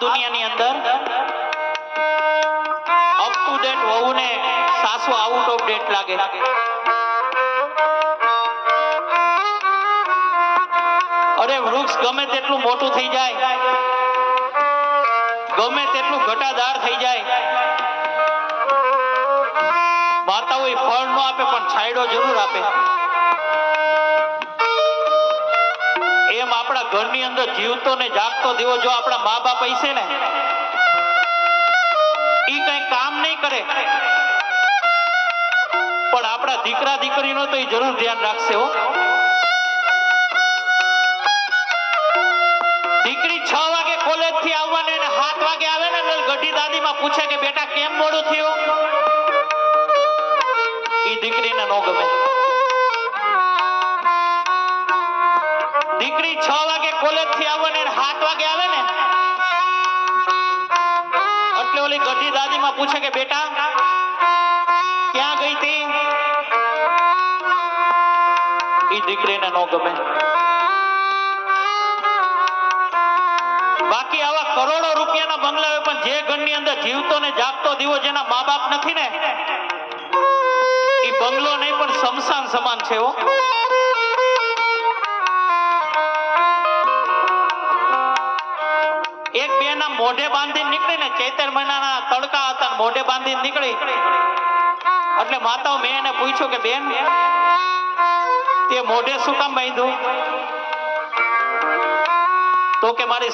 દુનિયાની અંદર up to date વહુને સાસુ આઉટ ઓફ ડેટ લાગે. અરે વૃક્ષ ગમે તેટલું મોટું થઈ જાય, ગમે તેટલું ઘટાદાર થઈ જાય, માતાઓ ફળ ન આપે પણ છાયડો જરૂર આપે. ઘરની અંદર જીવતો ને જાગતો દેવો જો આપણા મા બાપ હશે ને, ઈ કઈ કામ નહીં કરે. પણ આપણા દીકરા દીકરીનો તો એ જરૂર ધ્યાન રાખશે હો. દીકરી છ વાગે કોલેજથી આવવાની અને સાત વાગે આવે ને એટલે ગઢી દાદીમાં પૂછે કે, બેટા, કેમ મોડું થયું? ઈ દીકરીને નો ગમે. દીકરી છ કોલેજથી આવે ને સાત વાગે આવે ને, એટલે ઓલી ગઢી દાદીમાં પૂછે કે, બેટા, ક્યાં ગઈ તી? એ દીકરીને ન ગમે. બાકી આવા કરોડો રૂપિયાના બંગલા હોય પણ જે ઘરની અંદર જીવતો ને જાગતો દીવો જેના મા બાપ નથી ને એ બંગલો નહીં પણ સમસાન સમાન છે હો. એક મોઢે બાંધીને નીકળી ને ચૈતર મહિનાના તડકા હતા મોઢે બાંધીને નીકળી. એટલે માતાઓ મેં એને પૂછ્યું કે, બેન, તે મોઢે શું કામ બાંધ્યું? તો કે, મારી